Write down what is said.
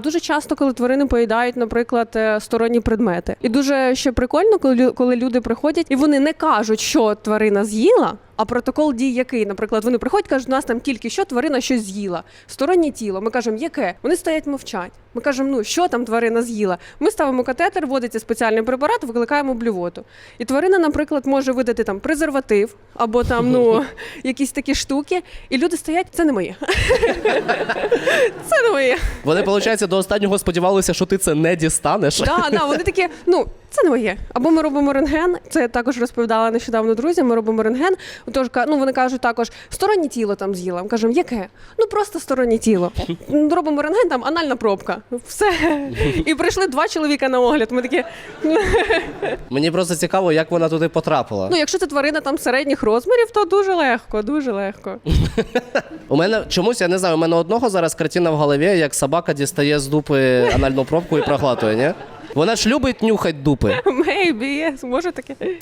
Дуже часто, коли тварини поїдають, наприклад, е, сторонні предмети, і дуже ще прикольно, коли коли люди приходять і вони не кажуть, що тварина з'їла. А протокол дій який? Наприклад, вони приходять, кажуть, у нас там тільки що тварина щось з'їла. Стороннє тіло. Ми кажемо, яке? Вони стоять мовчать. Ми кажемо, ну що там тварина з'їла? Ми ставимо катетер, вводиться спеціальний препарат, викликаємо блювоту. І тварина, наприклад, може видати там презерватив або там ну якісь такі штуки. І люди стоять, це не моє. Це не моє. Вони, виходить, до останнього сподівалися, що ти це не дістанеш. Да, да, вони такі, ну. Це не моє. Або ми робимо рентген. Це я також розповідала нещодавно друзям. Ми робимо рентген. Тож ну вони кажуть також стороннє тіло там з'їла. Ми кажемо, яке? Ну просто стороннє тіло. Робимо рентген, там анальна пробка. Все. І прийшли два чоловіка на огляд. Ми такі. Мені просто цікаво, як вона туди потрапила. Ну, якщо це тварина там середніх розмірів, то дуже легко, дуже легко. У мене чомусь, я не знаю, у мене одного зараз картина в голові, як собака дістає з дупи анальну пробку і проглатує, ні? Вона ж любить нюхать дупи. Maybe, yes, може таке.